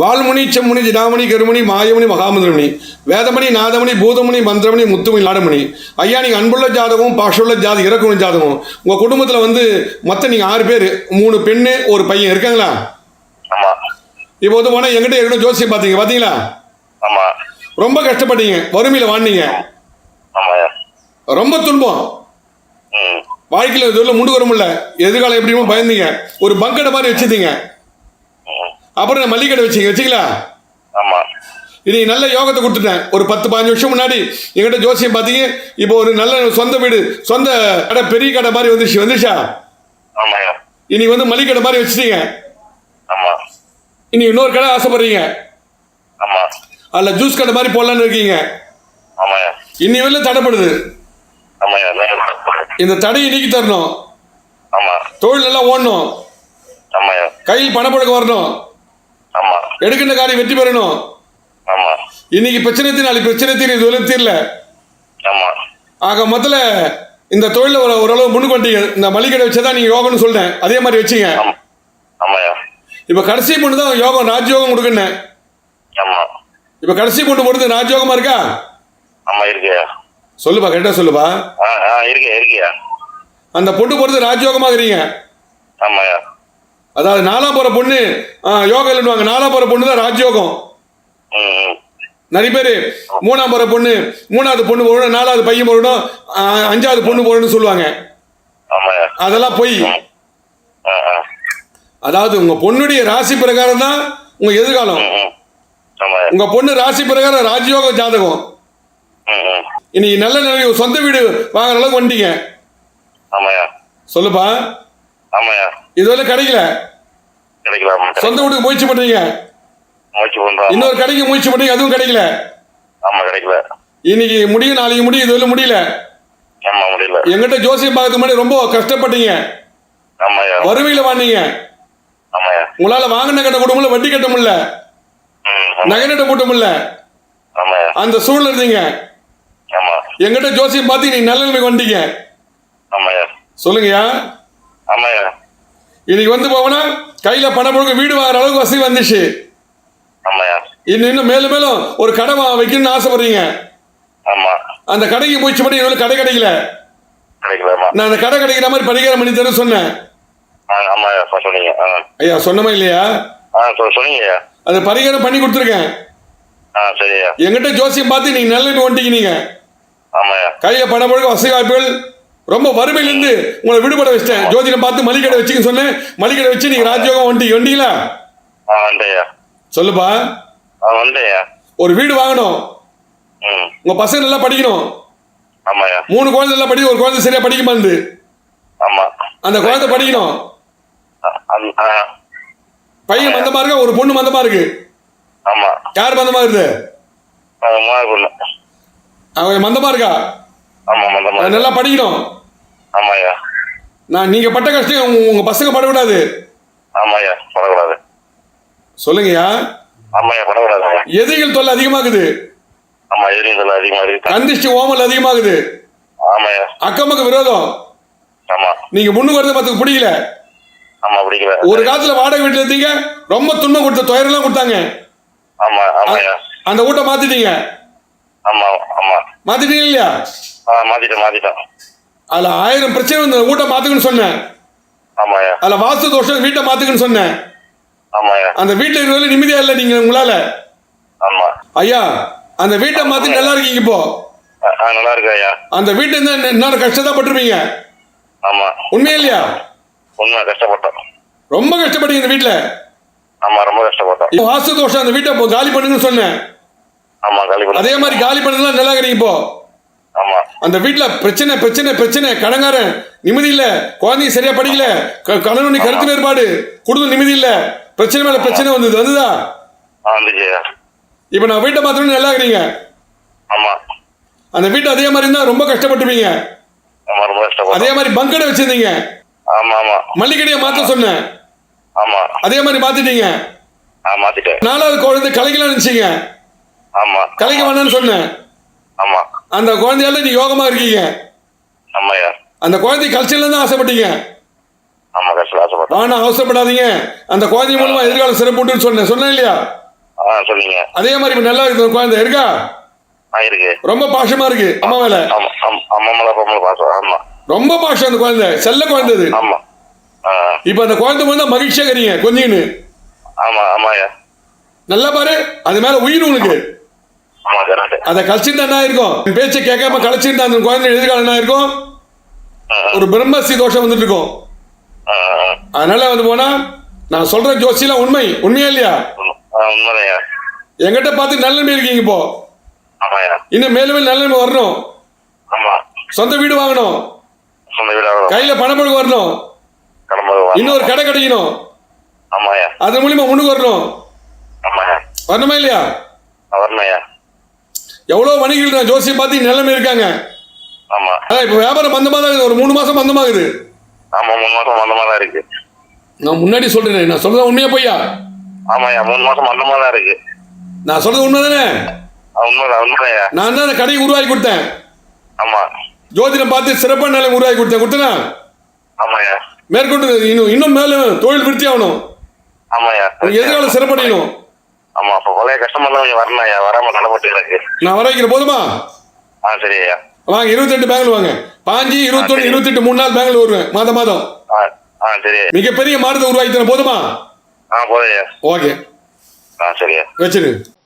வால்முனி செம்முனி ஜிடாமணி கருமணி மாயமணி மகாமந்திரமணி வேதமணி நாதமணி பூதமணி மந்திரமணி முத்துமணி நாடமணி ஐயா நீங்கள் அன்புள்ள ஜாதகம் பாஷுள்ள ஜாதி இறக்குள்ள ஜாதகம் உங்கள் குடும்பத்தில் வந்து மொத்தம் நீங்கள் ஆறு பேர் மூணு பெண்ணு ஒரு பையன் இருக்காங்களா? இப்போ வந்து போனால் எங்கிட்ட இருக்கணும் ஜோசியம் பார்த்தீங்க பார்த்தீங்களா ஆமா. ரொம்ப கஷ்டப்பட்டீங்க. வறுமையில் வாழ்ந்தீங்க. ரொம்ப துன்பம். வாழ்க்கையில் இதுவரை முண்டு வர முடியல. எதிர்காலம் எப்படியுமோ பயந்தீங்க. ஒரு பங்கடை மாதிரி வச்சுருந்தீங்க. அப்புறம் நான் மல்லிகடை வச்சிங்க வச்சிங்களா? இன்னைக்கு நல்ல யோகத்தை கொடுத்துட்டேன். ஒரு பத்து பதினஞ்சு வருஷம் முன்னாடி எங்கிட்ட ஜோசியம் பார்த்தீங்க. இப்போ ஒரு நல்ல சொந்த வீடு சொந்த கடை பெரிய கடை மாதிரி வந்துச்சு வந்துச்சா இன்னைக்கு வந்து மளிகை கடை மாதிரி வச்சுட்டீங்க. இன்னைக்கு இன்னொரு கடை ஆசைப்படுறீங்க. அதில் ஜூஸ் கடை மாதிரி போடலான்னு இருக்கீங்க. இன்னி வெளில தடைப்படுது இந்த தடையை நீக்கி தரணும். தொழில் நல்லா ஓடணும். கையில் பணப்பழக்கம் வரணும். எடுக்கின்ற காரியம் வெற்றி பெறணும். இன்னைக்கு பிரச்சனை நாளைக்கு பிரச்சனை தீர் இது தீரல. ஆக முதல்ல இந்த தொழில ஒரு ஓரளவு முன்னுக்கு வந்துட்டீங்க. இந்த மளிகை வச்சு தான் நீங்கள் யோகம்னு சொல்லிட்டேன் அதே மாதிரி வச்சிங்க. இப்போ கடைசி பொண்ணு தான் யோகம் ராஜயோகம் கொடுக்குன்னேன் ஆமா. இப்போ கடைசி பொண்ணு பொறுத்து ராஜயோகமா இருக்கா? ஆமா இருக்கியா? சொல்லுப்பா கரெக்டாக சொல்லுப்பா. இருக்கியா இருக்கியா? அந்த பொண்ணு பொறுத்து ராஜயோகமா இருக்கிறீங்க. ஆமாயா. அதாவது நாலாம் போகிற பொண்ணு யோகம் இல்லைன்னுவாங்க. நாலாம் போகிற பொண்ணு தான் ராஜயோகம். நிறைய பேர் மூணாம் போகிற பொண்ணு மூணாவது பொண்ணு போடணும் நாலாவது பையன் போடணும் அஞ்சாவது பொண்ணு போடணும்னு சொல்லுவாங்க. அதெல்லாம் பொய். அதாவது உங்கள் பொண்ணுடைய ராசி பிரகாரம் தான் உங்கள் எதிர்காலம். உங்கள் பொண்ணு ராசி பிரகாரம் ராஜயோக ஜாதகம். இன்னைக்கு நல்ல நிலைமை சொந்த வீடு வாங்குற அளவுக்கு வந்துட்டீங்க ஆமாயா சொல்லுப்பா. ஆமாயா இதுவரை கிடைக்கல. சொந்த வீட்டுக்கு முயற்சி பண்றீங்க. இன்னொரு கடைக்கு முயற்சி பண்ணீங்க அதுவும் கிடைக்கல. ஆமா கிடைக்கல. இன்னைக்கு முடியும் நாளைக்கு முடியும் இதுவரை முடியல. ஆமா முடியல. எங்கிட்ட ஜோசியம் பார்க்கறதுக்கு முன்னாடி ரொம்ப கஷ்டப்பட்டீங்க. ஆமாயா வறுமையில ஆமாயா உங்களால வாங்கின கட்ட கூட முடியல வட்டி கட்ட முடியல. ம் ஆமா. நகை நட்ட போட்ட முடியல ஆமாயா அந்த சூழ்நிலை இருந்தீங்க. எங்கிட்ட ஜோசியம் பார்த்து நீங்க நல்ல நிலைமைக்கு வந்துட்டீங்க ஆமாயா சொல்லுங்கய்யா. இன்னைக்கு வந்து போவனா கையில பணம் முழுக்க வீடு வாங்குற அளவுக்கு வசதி வந்துச்சு. இன்னும் இன்னும் மேலும் மேலும் ஒரு கடை வைக்கணும்னு ஆசைப்படுறீங்க. அந்த கடைக்கு முயற்சி பண்ணி இதுவரை கடை கிடைக்கல. நான் அந்த கடை கிடைக்கிற மாதிரி பரிகாரம் பண்ணி தரேன்னு சொன்னேன். சொன்னீங்க. ஐயா சொன்னமா இல்லையா? ஆ சொ- சொன்னீங்கய்யா. அது பரிகாரம் பண்ணி கொடுத்துருக்கேன். எங்கிட்ட ஜோசியம் பார்த்து நீங்க நல்ல வந்துட்டீங்க நீங்க கையில பணம் முழுக்க வசதி வாய்ப்புகள் ரொம்ப வறுமையிலிருந்து உங்களை விடுபட வச்சிட்டேன். ஜோதிடம் பார்த்து மளிகடை வச்சுன்னு சொன்னேன். மளிகடை வச்சு நீங்க ராஜயோகம் வந்துட்டீங்க வந்தீங்களா சொல்லுப்பா. ஒரு வீடு வாங்கணும். உங்க பசங்க நல்லா படிக்கணும். மூணு குழந்தை நல்லா படிக்கும் ஒரு குழந்தை சரியா படிக்க ஆமா. அந்த குழந்தை படிக்கணும். பையன் மந்தமா இருக்கா? ஒரு பொண்ணு மந்தமா இருக்கு. ஆமா. யார் மந்தமா மூணாவது பொண்ணு. அவன் மந்தமா இருக்கா? ஆமா மந்தமா நல்லா படிக்கணும். ஆமாயா நான் நீங்க பட்ட கஷ்டம் உங்க- பசங்க படக்கூடாது. ஆமாயா படக்கூடாது. சொல்லுங்கய்யா ஆமாயா படக்கூடாது எதிரிகள் தொல்லை அதிகமாகுது. ஆமா எதிரிகள் அதிகமா இருக்கு. கந்திஷ்டி ஓமல் அதிகமாகுது. ஆமாயா அக்கமக்கு விரோதம். ஆமா. நீங்க முன்னுக்கு வரது பார்த்துக்கு பிடிக்கல. ஆமா பிடிக்கல ஒரு காலத்துல வாடகை வீட்டுல இருந்தீங்க ரொம்ப துன்பம் கொடுத்த துயரெல்லாம் கொடுத்தாங்க. ஆமா ஆமாயா அந்த வீட்டை மாத்திட்டீங்க. ஆமா ஆமா. மாத்திட்டீங்க இல்லையா? மாத்திட்டேன் மாத்திட்டேன் அதுல ஆயிரம் பிரச்சனை அந்த வீட்டை மாத்துக்குன்னு சொன்னேன். ஆமாயா அதுல வாஸ்து தோஷம் வீட்டை மாத்துக்குன்னு சொன்னேன். ஆமாயா அந்த வீட்டுல இருக்கிறவங்க நிம்மதியா இல்லை நீங்க உங்களால. ஆமா. ஐயா அந்த வீட்டை மாத்தி நல்லா இருக்கீங்க இப்போ. நல்லா இருக்கு ஐயா. அந்த வீட்டை இன்னொரு கஷ்டத்தான் பட்டிருப்பீங்க. ஆமா. உண்மையா இல்லையா? உண்மை கஷ்டப்பட்டோம். ரொம்ப கஷ்டப்பட்டீங்க இந்த வீட்டுல ஆமா ரொம்ப கஷ்டப்பட்டோம். வாஸ்து தோஷம் அந்த வீட்டை இப்போ காலி பண்ணுங்கன்னு சொன்னேன். ஆமா கழிப்பட அதே மாதிரி காலி பண்ணதுலாம் நல்லா இருக்கிறீங்க இப்போ? ஆமா. அந்த வீட்டுல பிரச்சனை பிரச்சனை பிரச்சனை. கடங்காரன் நிம்மதி இல்ல. குழந்தைங்க சரியா படிக்கல. க- கணவனி கருத்து வேறுபாடு. குடும்பம் நிம்மதி இல்ல. பிரச்சனை மேல பிரச்சனை வந்தது? வந்துதா இப்ப நான் வீட்டை மாத்தணும்னு நல்லா இருக்கிறீங்க ஆமா. அந்த வீட்டை அதே மாதிரி இருந்தா ரொம்ப கஷ்டப்பட்டோம். அதே மாதிரி பங்கடை வச்சிருந்தீங்க. ஆமா ஆமா மல்லிகடையை மாத்த சொன்னேன். ஆமா. அதே மாதிரி மாத்திட்டீங்க. ஆ மாத்திட்டேன். நாலாவது குழந்தை கலைக்கலாம் நினைச்சீங்க ஆமா. கலைக்க வேணாம்னு சொன்னேன். ஆமா. அந்த குழந்தையால நீ யோகமா இருக்கீங்க. ஆமாய்யா. அந்த குழந்தை கல்ச்சர்ல தான் ஆசைப்பட்டீங்க. ஆமா கஷ்டம் ஆசைப்பட்டேன். ஆனா அவசரப்படாதீங்க. அந்த குழந்தை மூலமா எதிர்காலம் சிறப்புன்னு சொன்னேன். சொன்னேன் இல்லையா? ஆ சொன்னீங்க அதே மாதிரி நல்லா இருக்குது அந்த குழந்தை. இருக்கா? இருக்கு. ரொம்ப பாசமா இருக்கு. அம்மா மேல. ஆமா ஆமா மேல பாசம். ஆமா. ரொம்ப பாசம் அந்த குழந்தை. செல்ல குழந்தை அது ஆமா இப்ப அந்த குழந்தை வந்து மகிழ்ச்சியா இருக்கிறீங்க கொஞ்சின்னு ஆமா ஆமாய்யா. நல்லா பாரு அது மேல உயிர் உனக்கு. அதை கழிச்சிருந்தா என்ன இருக்கும் பேச்சை கேட்காம கழிச்சிருந்தா அந்த குழந்தை எதிர்காலம் இருக்கும் ஒரு பிரம்மசி தோஷம் வந்துட்டு இருக்கும். அதனால வந்து போனா நான் சொல்ற ஜோசியெல்லாம் உண்மை. உண்மையா இல்லையா? என்கிட்ட பார்த்து நல்ல நிலைமை இருக்கீங்க இப்போ. இன்னும் மேலும் மேலும் நல்ல நிலைமை வரணும். சொந்த வீடு வாங்கணும். சொந்த வீடாக கையில பணப்பொழுக்கு வரணும். இன்னொரு கடை கிடைக்கணும் ஆமாய்யா. அது மூலியமா முன்னுக்கு வரணும். ஆமாய்யா. வரணுமா இல்லையா? வரணையா எவ்வளவு வணிகர்கள் நான் ஜோசியம் பார்த்து நிலைமை இருக்காங்க. ஆமா. அதான் இப்போ வியாபாரம் மந்தமாக தான் இருக்குது. ஒரு மூணு மாசம் மந்தமாகுது ஆமா மூணு மாசம் மந்தமா தான் இருக்கு. நான் முன்னாடி சொல்றேன். நான் சொல்றது உண்மையா பொய்யா? ஆமாய்யா மூணு மாசம் மந்தமா தான் இருக்கு. நான் சொல்றது உண்மை தானே உண்மைதான் உண்மைதையா நான் தான் அந்த கடையை உருவாக்கி கொடுத்தேன். ஆமா. ஜோதிடம் பார்த்து சிறப்பான நிலை உருவாக்கி கொடுத்தேன். கொடுத்தனா? மேற்கொண்டு இன்னும் இன்னும் மேலும் தொழில் விருத்தி ஆகணும். எதிர்காலம் சிறப்படையணும். ஆமா அப்ப பழைய கஷ்டமெல்லாம் கொஞ்சம் வரணையா வராம நடப்பட்டு கிடக்கு நான் வர வைக்கிற போதுமா? ஆ சரி வாங்க இருபத்தெட்டு பேங்கில் வாங்க. பாஞ்சு இருபத்தொன்று இருபத்தெட்டு மூணு நாள் பேங்கில் வருவேன் மாதம் மாதம். ஆ சரி. மிகப்பெரிய மாற்றத்தை உருவாக்கி தரேன் போதுமா? ஆ போதையா ஓகே. ஆ சரியா வச்சிரு.